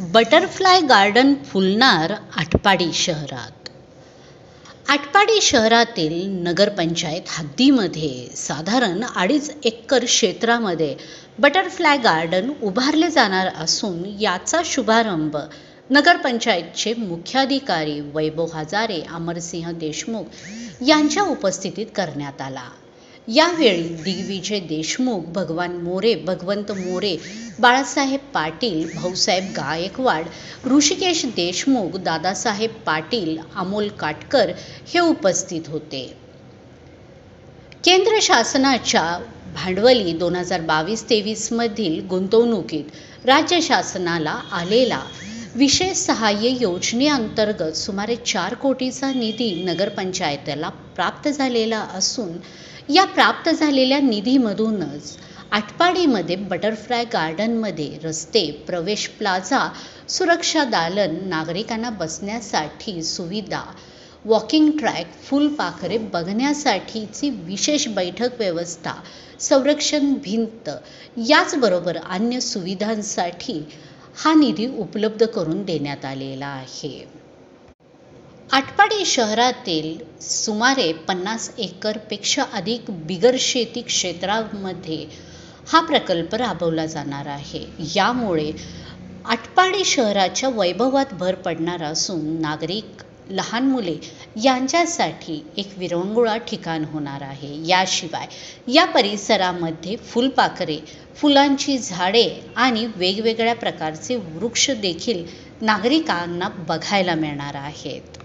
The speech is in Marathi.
बटरफ्लाय गार्डन फुलणार आटपाडी शहरात. आटपाडी शहरातील नगरपंचायत हद्दीमध्ये साधारण अडीच एकर क्षेत्रामध्ये बटरफ्लाय गार्डन उभारले जाणार असून याचा शुभारंभ नगरपंचायतचे मुख्याधिकारी वैभव हजारे अमरसिंह देशमुख यांच्या उपस्थितीत करण्यात आला. यावेळी दिग्विजय देशमुख भगवान मोरे भगवंत मोरे बाळासाहेब पाटील भाऊसाहेब गायकवाड ऋषिकेश देशमुख दादासाहेब पाटील अमोल काटकर हे उपस्थित होते. केंद्र शासनाच्या भांडवली दोन हजार बावीस तेवीसमधील गुंतवणुकीत राज्य शासनाला आलेला विशेष सहाय्य योजनेअंतर्गत सुमारे चार कोटीचा निधी नगरपंचायतीला प्राप्त झालेला असून या प्राप्त झालेल्या निधीमधूनच आटपाडीमध्ये बटरफ्लाय गार्डनमध्ये रस्ते प्रवेश प्लाझा सुरक्षा दालन नागरिकांना बसण्यासाठी सुविधा वॉकिंग ट्रॅक फुलपाखरे बघण्यासाठीची विशेष बैठक व्यवस्था संरक्षण भिंत याचबरोबर अन्य सुविधांसाठी हा निधी उपलब्ध करून देण्यात आलेला आहे. आटपाडी शहरातील सुमारे पन्नास एकरपेक्षा अधिक बिगर शेती क्षेत्रामध्ये हा प्रकल्प राबवला जाणार आहे. यामुळे आटपाडी शहराच्या वैभवात भर पडणार असून नागरिक लहान मुले यांच्यासाठी एक विरंगुळा ठिकाण होणार आहे. याशिवाय या परिसरामध्ये फुलपाखरे फुलांची झाडे आणि वेगवेगळ्या प्रकारचे वृक्ष देखील नागरिकांना बघायला मिळणार आहेत.